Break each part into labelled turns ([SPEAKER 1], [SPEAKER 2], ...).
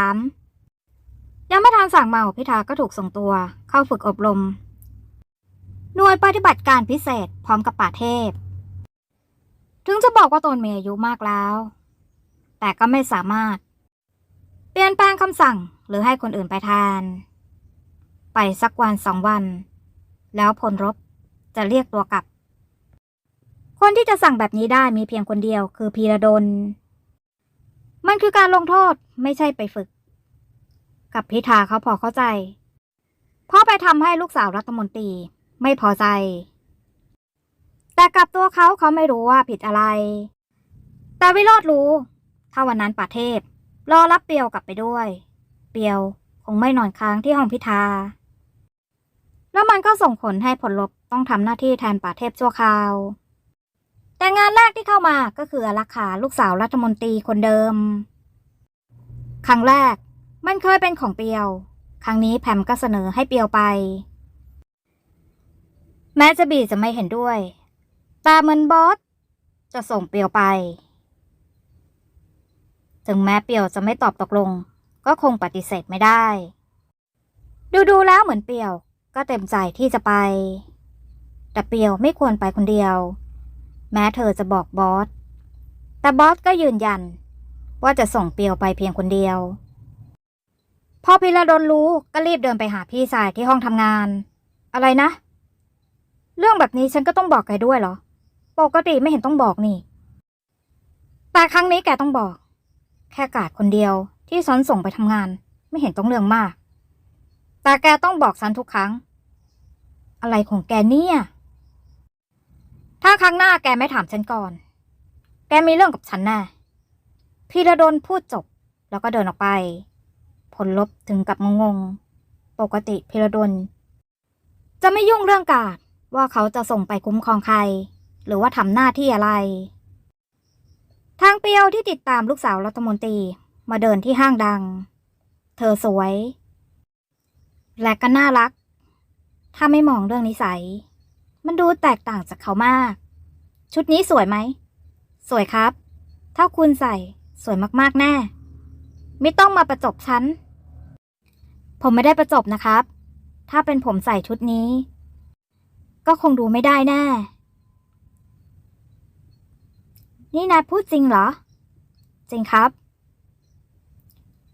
[SPEAKER 1] ามยังไม่ทันสั่งเมาพิธาก็ถูกส่งตัว เข้าฝึกอบรม หน่วยปฏิบัติการพิเศษพร้อมกับป่าเทพ ถึงจะบอกว่าตนมีอายุมากแล้ว แต่ก็ไม่สามารถ เปลี่ยนแปลงคำสั่งหรือให้คนอื่นไปแทนไปสักวันสองวัน แล้วพลรบจะเรียกตัวกลับ คนที่จะสั่งแบบนี้ได้มีเพียงคนเดียวคือพีระดล มันคือการลงโทษไม่ใช่ไปฝึก กับพิธาเขาพอเข้าใจเพราะไปทำให้ลูกสาวรัฐมนตรีไม่พอใจ แต่กับตัวเขาเขาไม่รู้ว่าผิดอะไร แต่วิโรธรู้ ถ้าวันนั้นป่าเทพ รอรับเปียวกลับไปด้วย เปียวคงไม่นอนค้างที่ห้องพิธา แล้วมันก็ส่งผลให้ผลลบต้องทำหน้าที่แทนป่าเทพชั่วคราว แต่งานแรกที่เข้ามาก็คืออารักขาลูกสาวรัฐมนตรีคนเดิม ครั้งแรกมันเคยเป็นของเปียว ครั้งนี้แพมก็เสนอให้เปียวไป แม้จะบีจะไม่เห็นด้วยต่เหมือนบอสจะส่งเปียวไป ถึงแม้เปียวจะไม่ตอบตกลง ก็คงปฏิเสธไม่ได้ ดูดูๆแล้วเหมือนเปียวก็เต็มใจที่จะไป แต่เปียวไม่ควรไปคนเดียว แม้เธอจะบอกบอส แต่บอสก็ยืนยัน ว่าจะส่งเปียวไปเพียงคนเดียว พ่อพิระดนรู้ก็รีบเดินไปหาพี่ชายที่ห้องทำงาน อะไรนะ เรื่องแบบนี้ฉันก็ต้องบอกแกด้วยเหรอ ปกติไม่เห็นต้องบอกนี่ แต่ครั้งนี้แกต้องบอก แค่กาดคนเดียวที่ฉันส่งไปทำงาน ไม่เห็นต้องเรื่องมาก แต่แกต้องบอกฉันทุกครั้ง อะไรของแกเนี่ย ถ้าครั้งหน้าแกไม่ถามฉันก่อน แกมีเรื่องกับฉันแน่ พีระดนพูดจบ แล้วก็เดินออกไป ผลลบถึงกับงงๆ ปกติพีระดน จะไม่ยุ่งเรื่องกาดว่าเขาจะส่งไปคุ้มครองใคร หรือว่าทำหน้าที่อะไร ทางเปียวที่ติดตามลูกสาวรัฐมนตรีมาเดินที่ห้างดัง เธอสวย และก็น่ารัก ถ้าไม่มองเรื่องนิสัย มันดูแตกต่างจากเขามาก ชุดนี้สวยไหม สวยครับ ถ้าคุณใส่ สวยมากๆแน่ ไม่ต้องมาประจบฉัน ผมไม่ได้ประจบนะครับ ถ้าเป็นผมใส่ชุดนี้ ก็คงดูไม่ได้แน่ นี่นายพูดจริงเหรอ จริงครับ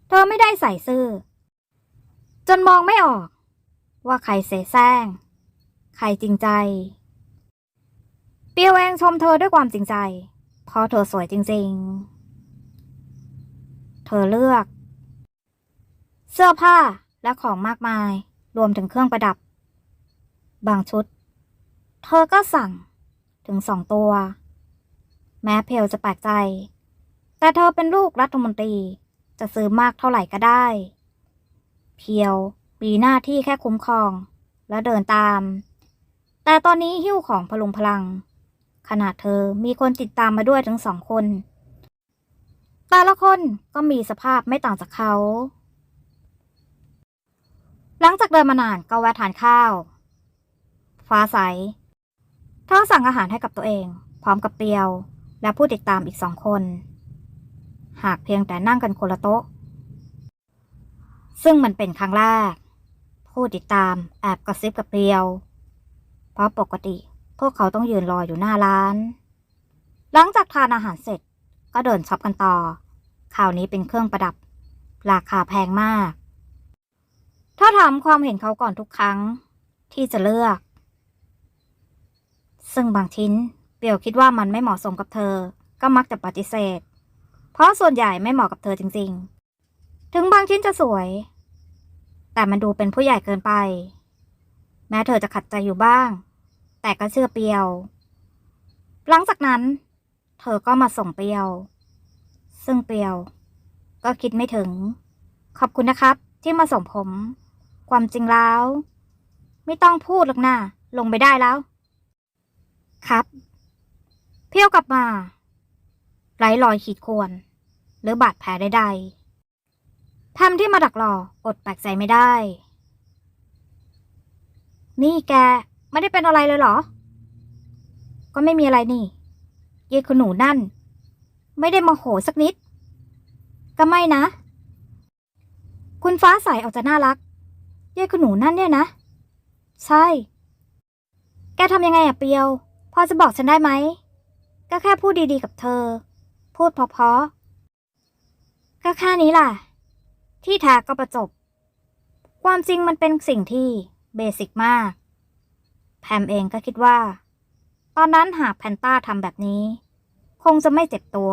[SPEAKER 1] เธอไม่ได้ใส่ซื่อ จนมองไม่ออก ว่าใครเสแสร้ง ใครจริงใจ เปียวเองชมเธอด้วยความจริงใจ เพราะเธอสวยจริง ๆ เธอเลือก เสื้อผ้าและของมากมาย รวมถึงเครื่องประดับ บางชุด เธอก็สั่งถึงสองตัว แม้เพลจะแปลกใจ แต่เธอเป็นลูกรัฐมนตรีจะซื้อมากเท่าไหร่ก็ได้ เพียวมีหน้าที่แค่คุ้มครอง และเดินตาม แต่ตอนนี้หิ้วของพลุงพลัง ขนาดเธอมีคนติดตามมาด้วยถึงสองคน แต่ละคนก็มีสภาพไม่ต่างจากเขา หลังจากเดินมานานก็แวะทานข้าว ฟ้าใส เธอสั่งอาหารให้กับตัวเอง พร้อมกับเปียว และผู้ติดตามอีกสองคน หากเพียงแต่นั่งกันคนละโต๊ะ ซึ่งมันเป็นครั้งแรก ผู้ติดตามแอบกระซิบกับเปียว เพราะปกติพวกเขาต้องยืนรออยู่หน้าร้าน หลังจากทานอาหารเสร็จ ก็เดินช็อปกันต่อคราวนี้เป็นเครื่องประดับ ราคาแพงมาก ถ้าถามความเห็นเขาก่อนทุกครั้ง ที่จะเลือก ซึ่งบางชิ้นเปียวคิดว่ามันไม่เหมาะสมกับเธอ ก็มักจะปฏิเสธ เพราะส่วนใหญ่ไม่เหมาะกับเธอจริง ๆ ถึงบางชิ้นจะสวย แต่มันดูเป็นผู้ใหญ่เกินไป แม้เธอจะขัดใจอยู่บ้าง แต่ก็เชื่อเปียว หลังจากนั้น เธอก็มาส่งเปียว ซึ่งเปียว ก็คิดไม่ถึง ขอบคุณนะครับ ที่มาส่งผม ความจริงแล้ว ไม่ต้องพูดหรอกนะลงไปได้แล้ว ครับ เพียวกลับมาไร้รอยขีดข่วน หรือบาดแผลใดๆแพมที่มาดักรออดแปลกใจไม่ได้ นี่แก ไม่ได้เป็นอะไรเลยเหรอ ก็ไม่มีอะไรนี่ ยายคุณหนูนั่น ไม่ได้มาโหสักนิด ก็ไม่นะ คุณฟ้าใสออกจะน่ารักยายคุณหนูนั่นเนี่ยนะ ใช่ แกทำยังไงอะเปียว พอจะบอกฉันได้ไหม ก็แค่พูดดีๆกับเธอ พูดเพราะๆก็แค่นี้ล่ะ ที่แท้ก็ประจบ ความจริงมันเป็นสิ่งที่เบสิกมาก แพมเองก็คิดว่า ตอนนั้นหากแพนต้าทำแบบนี้ คงจะไม่เจ็บตัว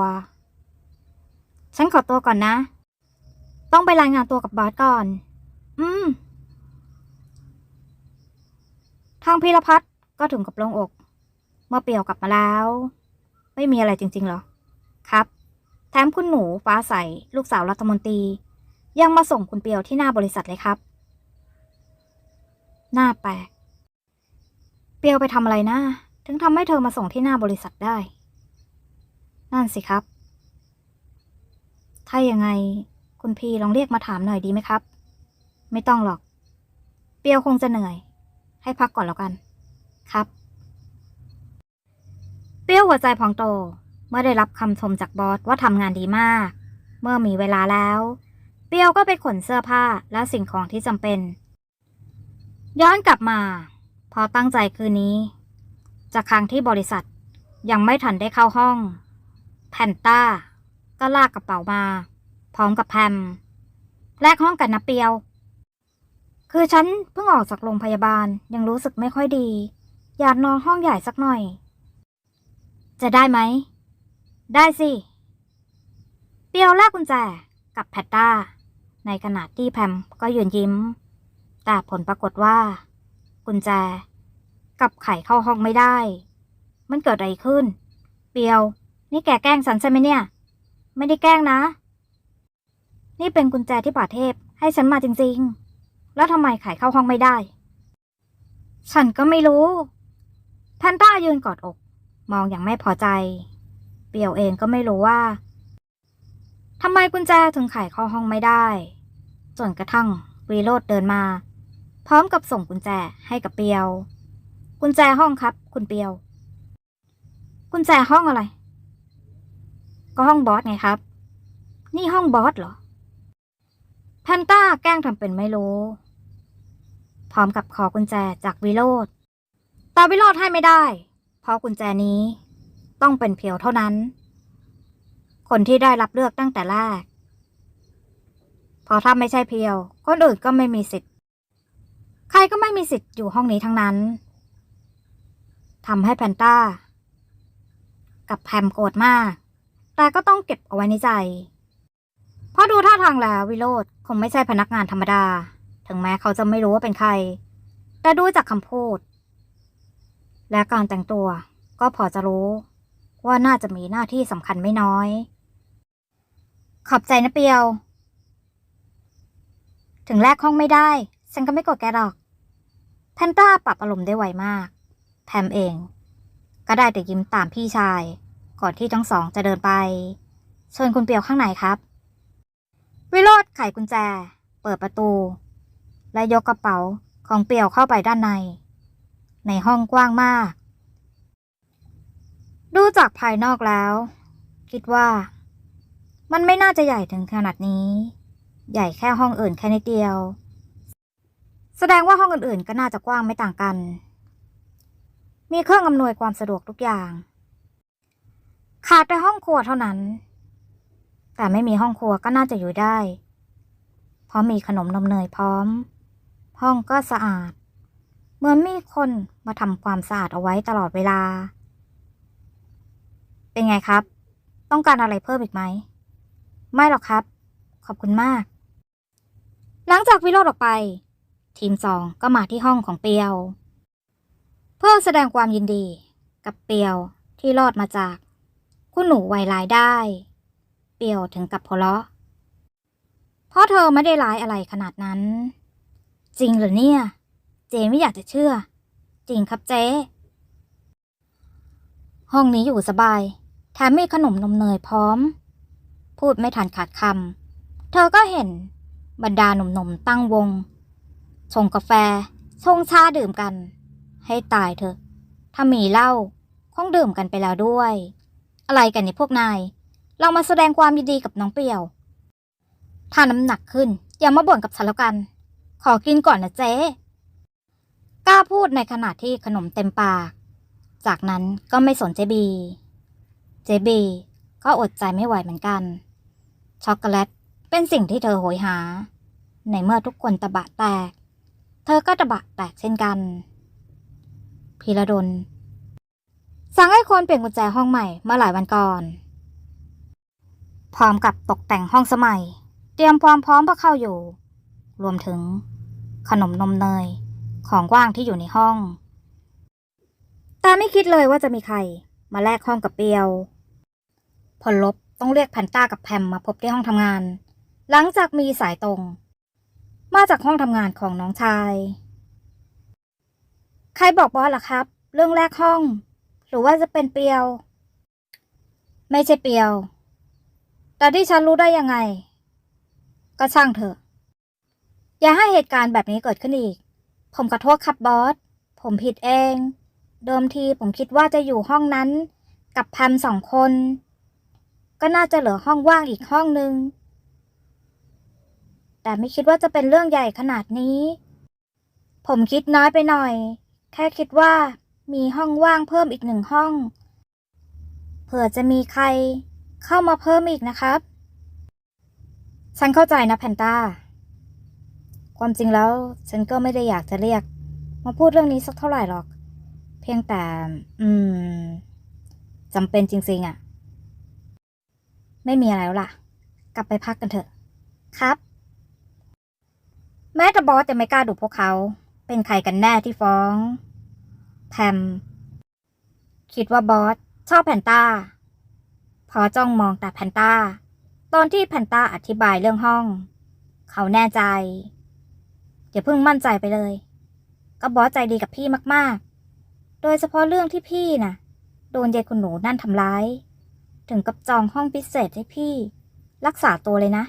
[SPEAKER 1] ฉันขอตัวก่อนนะ ต้องไปรายงานตัวกับบอสก่อน อืม ทางพีรพัฒน์ก็ถึงกับลงอก เมื่อเปียวกลับมาแล้ว ไม่มีอะไรจริงๆหรอ ครับ แถมคุณหนูฟ้าใสลูกสาวรัฐมนตรี ยังมาส่งคุณเปียวที่หน้าบริษัทเลยครับหน้าแปลก เปียวไปทำอะไรนะ ถึงทำให้เธอมาส่งที่หน้าบริษัทได้ นั่นสิครับ ถ้ายังไงคุณพีลองเรียกมาถามหน่อยดีไหมครับ ไม่ต้องหรอก เปียวคงจะเหนื่อย ให้พักก่อนแล้วกัน ครับ เปียวหัวใจพองโตเมื่อได้รับคำชมจากบอสว่าทำงานดีมาก เมื่อมีเวลาแล้ว เปียวก็ไปขนเสื้อผ้าและสิ่งของที่จำเป็น ย้อนกลับมา พอตั้งใจคืนนี้ จากครั้งที่บริษัทยังไม่ทันได้เข้าห้อง แพนต้า ก็ลากกระเป๋ามา พร้อมกับแพมแลกห้องกันนะเปียว คือฉันเพิ่งออกจากโรงพยาบาลยังรู้สึกไม่ค่อยดี อยากนอนห้องใหญ่สักหน่อย จะได้ไหม ได้สิ เปียวแลกกุญแจกับแพตต้า ในขณะที่แพมก็ยืนยิ้ม แต่ผลปรากฏว่า กุญแจ กับไขเข้าห้องไม่ได้ มันเกิดอะไรขึ้น เปียว นี่แกแกล้งฉันใช่ไหมเนี่ย ไม่ได้แกล้งนะ นี่เป็นกุญแจที่ป่าเทพให้ฉันมาจริงๆ แล้วทำไมไขเข้าห้องไม่ได้ ฉันก็ไม่รู้แพนต้ายืนกอดอก มองอย่างไม่พอใจ เปียวเองก็ไม่รู้ว่าทำไมกุญแจถึงไขเข้าห้องไม่ได้จนกระทั่งวีโรดเดินมา พร้อมกับส่งกุญแจให้กับเปียว กุญแจห้องครับ คุณเปียว กุญแจห้องอะไร ก็ห้องบอสไงครับ นี่ห้องบอสเหรอแพนต้าแกล้งทำเป็นไม่รู้ พร้อมกับขอกุญแจจากวิโรธแต่วิโรธให้ไม่ได้ เพราะกุญแจนี้ต้องเป็นเพียวเท่านั้น คนที่ได้รับเลือกตั้งแต่แรกพอถ้าไม่ใช่เพียว คนอื่นก็ไม่มีสิทธิ์ ใครก็ไม่มีสิทธิ์อยู่ห้องนี้ทั้งนั้น ทำให้แพนต้า กับแพมโกรธมาก แต่ก็ต้องเก็บเอาไว้ในใจ เพราะดูท่าทางแล้ววิโรธคงไม่ใช่พนักงานธรรมดา ถึงแม้เขาจะไม่รู้ว่าเป็นใคร แต่ดูจากคำพูด และการแต่งตัวก็พอจะรู้ ว่าน่าจะมีหน้าที่สำคัญไม่น้อย ขอบใจนะเปียว ถึงแรกห้องไม่ได้ ฉันก็ไม่กดแกหรอกแพนต้าปรับอารมณ์ได้ไวมาก แพมเอง ก็ได้แต่ยิ้มตามพี่ชาย ก่อนที่ทั้งสองจะเดินไป เชิญคุณเปียวข้างในครับ วิโรธไขกุญแจ เปิดประตู และยกกระเป๋าของเปียวเข้าไปด้านใน ในห้องกว้างมาก ดูจากภายนอกแล้ว คิดว่า มันไม่น่าจะใหญ่ถึงขนาดนี้ ใหญ่แค่ห้องอื่นแค่นิดเดียว แสดงว่าห้องอื่นๆก็น่าจะกว้างไม่ต่างกัน มีเครื่องอำนวยความสะดวกทุกอย่าง ขาดแต่ห้องครัวเท่านั้น แต่ไม่มีห้องครัวก็น่าจะอยู่ได้ เพราะมีขนมนมเนยพร้อม ห้องก็สะอาด เหมือนมีคนมาทำความสะอาดเอาไว้ตลอดเวลา เป็นไงครับ ต้องการอะไรเพิ่มอีกไหม ไม่หรอกครับ ขอบคุณมาก หลังจากวิโรธออกไป ทีมสองก็มาที่ห้องของเปียว เพื่อแสดงความยินดีกับเปียวที่รอดมาจากคุณหนูวัยร้ายได้ เปียวถึงกับหัวเราะเพราะเธอไม่ได้ร้ายอะไรขนาดนั้น จริงเหรอเนี่ย เจไม่อยากจะเชื่อ จริงครับเจ๊ห้องนี้อยู่สบาย แถมมีขนมนมเนยพร้อม พูดไม่ทันขาดคำ เธอก็เห็นบรรดาหนุ่มๆตั้งวง ชงกาแฟ ชงชาดื่มกัน ให้ตายเถอะ ถ้ามีเหล้าคงดื่มกันไปแล้วด้วย อะไรกันนี่พวกนาย เรามาแสดงความยินดีกับน้องเปียว ถ้าน้ำหนักขึ้น อย่ามาบ่นกับฉันแล้วกัน ขอกินก่อนนะเจ๊ กล้าพูดในขณะที่ขนมเต็มปาก จากนั้นก็ไม่สนเจบี เจบีก็อดใจไม่ไหวเหมือนกัน ช็อกโกแลตเป็นสิ่งที่เธอโหยหา ในเมื่อทุกคนตะบะแตก เธอก็ตะบะแตกเช่นกัน พีระดล สั่งให้คนเปลี่ยนกุญแจห้องใหม่เมื่อหลายวันก่อน พร้อมกับตกแต่งห้องสมัย เตรียมความพร้อมเพื่อเข้าอยู่ รวมถึง ขนมนมเนย ของว่างที่อยู่ในห้อง แต่ไม่คิดเลยว่าจะมีใคร มาแลกห้องกับเปียวพลลบต้องเรียกแพนต้ากับแพมมาพบที่ห้องทำงาน หลังจากมีสายตรง มาจากห้องทำงานของน้องชาย ใครบอกบอสล่ะครับ เรื่องแรกห้อง หรือว่าจะเป็นเปียว ไม่ใช่เปียว แต่ที่ฉันรู้ได้ยังไง ก็ช่างเถอะ อย่าให้เหตุการณ์แบบนี้เกิดขึ้นอีก ผมขอโทษครับบอส ผมผิดเอง เดิมทีผมคิดว่าจะอยู่ห้องนั้น กับแพมสองคน ก็น่าจะเหลือห้องว่างอีกห้องนึง แต่ไม่คิดว่าจะเป็นเรื่องใหญ่ขนาดนี้ผมคิดน้อยไปหน่อย แค่คิดว่ามีห้องว่างเพิ่มอีกหนึ่งห้อง เผื่อจะมีใครเข้ามาเพิ่มอีกนะครับ ฉันเข้าใจนะแพนต้า ความจริงแล้วฉันก็ไม่ได้อยากจะเรียก มาพูดเรื่องนี้สักเท่าไหร่หรอก เพียงแต่ อืมจำเป็นจริงๆอะ่ะ ไม่มีอะไรแล้วล่ะ กลับไปพักกันเถอะ ครับ แม้แต่บอสจะไม่กล้าดูพวกเขา เป็นใครกันแน่ที่ฟ้อง แพม คิดว่าบอส ชอบแพนต้า พอจ้องมองแต่แพนต้า ตอนที่แพนต้าอธิบายเรื่องห้อง เขาแน่ใจ อย่าเพิ่งมั่นใจไปเลย ก็บอสใจดีกับพี่มาก ๆ โดยเฉพาะเรื่องที่พี่น่ะ โดนยายคุณหนูนั่นทำร้าย ถึงกับจองห้องพิเศษให้พี่ รักษาตัวเลยนะ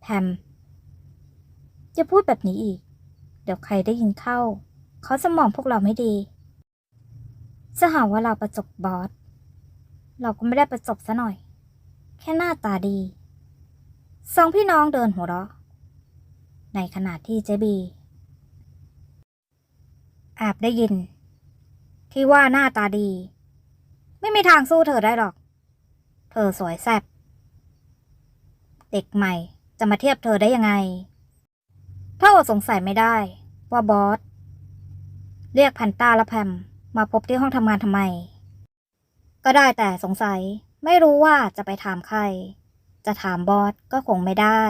[SPEAKER 1] แพมจะพูดแบบนี้อีก ดี๋ยวใครได้ยินเข้า เขาจะมองพวกเราไม่ดี จะหาว่าเราประจบบอส เราก็ไม่ได้ประจบซะหน่อย แค่หน้าตาดี สองพี่น้องเดินหัวเราะ ในขณะที่เจบี แอบได้ยิน ที่ว่าหน้าตาดี ไม่มีทางสู้เธอได้หรอก เธอสวยแซ่บ เด็กใหม่จะมาเทียบเธอได้ยังไง ถ้าอดสงสัยไม่ได้ ว่าบอสเรียกพันต้าและแพมมาพบที่ห้องทำงานทำไม ก็ได้แต่สงสัยไม่รู้ว่าจะไปถามใคร จะถามบอสก็คงไม่ได้